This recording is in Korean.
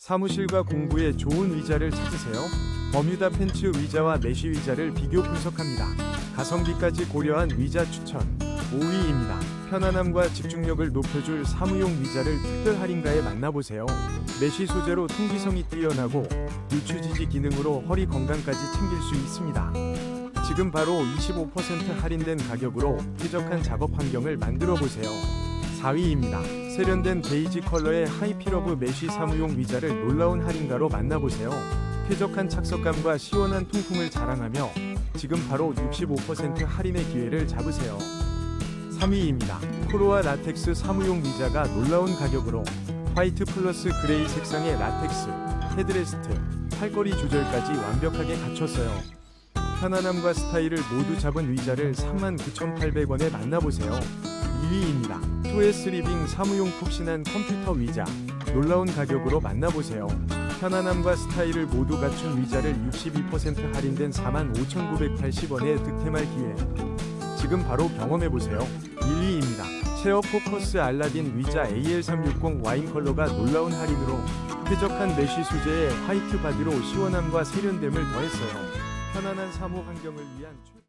사무실과 공부에 좋은 의자를 찾으세요. 버뮤다 팬츠 의자와 메쉬 의자를 비교 분석합니다. 가성비까지 고려한 의자 추천 5위입니다. 편안함과 집중력을 높여줄 사무용 의자를 특별 할인가에 만나보세요. 메쉬 소재로 통기성이 뛰어나고 유추 지지 기능으로 허리 건강까지 챙길 수 있습니다. 지금 바로 25% 할인된 가격으로 쾌적한 작업 환경을 만들어 보세요. 4위입니다. 세련된 베이지 컬러의 하이필러브 메쉬 사무용 의자를 놀라운 할인가로 만나보세요. 쾌적한 착석감과 시원한 통풍을 자랑하며 지금 바로 65% 할인의 기회를 잡으세요. 3위입니다. 코로아 라텍스 사무용 의자가 놀라운 가격으로 화이트 플러스 그레이 색상의 라텍스, 헤드레스트, 팔걸이 조절까지 완벽하게 갖췄어요. 편안함과 스타일을 모두 잡은 의자를 39,800원에 만나보세요. 2위입니다. 2S 리빙 사무용 푹신한 컴퓨터 의자. 놀라운 가격으로 만나보세요. 편안함과 스타일을 모두 갖춘 의자를 62% 할인된 45,980원에 득템할 기회. 지금 바로 경험해보세요. 1위입니다. 체어 포커스 알라딘 의자 AL360 와인 컬러가 놀라운 할인으로 쾌적한 메쉬 소재의 화이트 바디로 시원함과 세련됨을 더했어요. 편안한 사무 환경을 위한 최-